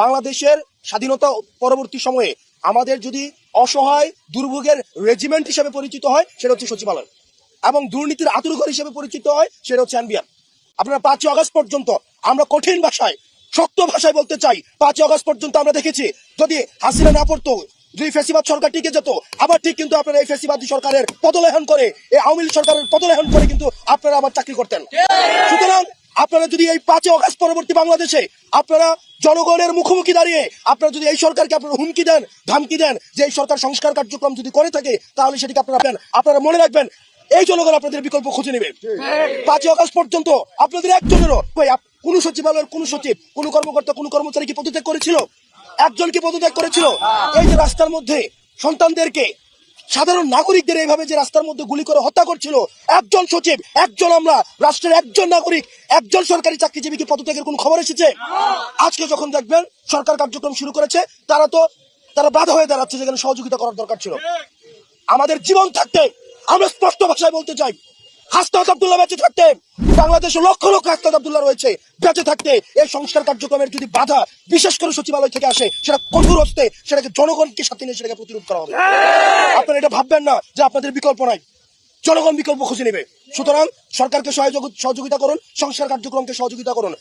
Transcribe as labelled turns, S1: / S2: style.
S1: বাংলাদেশের স্বাধীনতা পরবর্তী সময়ে আমাদের যদি অসহায়, দুর্ভোগের রেজিমেন্ট হিসেবে পরিচিত হয়, সেটা হচ্ছে সচিবালয়। এবং দুর্নীতির আতুরঘর হিসেবে পরিচিত হয়, সেটা হচ্ছে এনবিআর। আপনারা পাঁচই আগস্ট পর্যন্ত আমরা কঠিন ভাষায়, শক্ত ভাষায় বলতে চাই, পাঁচই আগস্ট পর্যন্ত আমরা দেখেছি, যদি হাসিনা না পড়তো, যদি ফেসিবাদ সরকার টিকে যেত, আবার ঠিক কিন্তু আপনারা এই ফেসিবাদী সরকারের পদলেহন করে, এই আওয়ামী লীগ সরকারের পদলেহন করে কিন্তু আপনারা আবার চাকরি করতেন। সুতরাং আপনারা যদি এই পাঁচই অগাস্ট পরবর্তী বাংলাদেশে আপনারা জনগণের মুখোমুখি দাঁড়িয়ে আপনারা যদি এই সরকারকে আপনারা হুমকি দেন, ধামকি দেন যে এই সরকার সংস্কার কার্যক্রম যদি করে থাকে, তাহলে সেটিকে আপনারা আপনারা মনে রাখবেন, এই জনগণ আপনাদের বিকল্প খুঁজে নেবে। পাঁচই অগস্ট পর্যন্ত আপনাদের একজনেরও কোন সচিবালয়ের কোন সচিব, কোন কর্মকর্তা, কোন কর্মচারী কি পদত্যাগ করেছিল? একজন কি পদত্যাগ করেছিল? এই যে রাস্তার মধ্যে সন্তানদেরকে সাধারণ নাগরিকদের এইভাবে যে রাস্তার মধ্যে গুলি করে হত্যা করছিল, একজন সচিব, একজন আমরা, রাষ্ট্রের একজন নাগরিক, একজন সরকারি চাকরিজীবীকে পদত্যাগের কোন খবর এসেছে? আজকে যখন দেখবেন, সরকার কার্যক্রম শুরু করেছে, তারা তো, তারা বাধা হয়ে দাঁড়াচ্ছে যেখানে সহযোগিতা করার দরকার ছিল। আমাদের জীবন থাকতে আমরা স্পষ্ট ভাষায় বলতে চাই বেঁচে থাকতে। বাংলাদেশে লক্ষ লক্ষ রয়েছে বেঁচে থাকতে। এই সংস্কার কার্যক্রমের যদি বাধা বিশেষ করে সচিবালয় থেকে আসে, সেটা কঠোর হস্তে সেটাকে জনগণকে সাথে নিয়ে সেটাকে প্রতিরোধ করা হবে। আপনারা এটা ভাববেন না যে আপনাদের বিকল্প নাই। জনগণ বিকল্প খুঁজে নেবে। সুতরাং সরকারকে সহযোগ- সহযোগিতা করুন, সংস্কার কার্যক্রমকে সহযোগিতা করুন।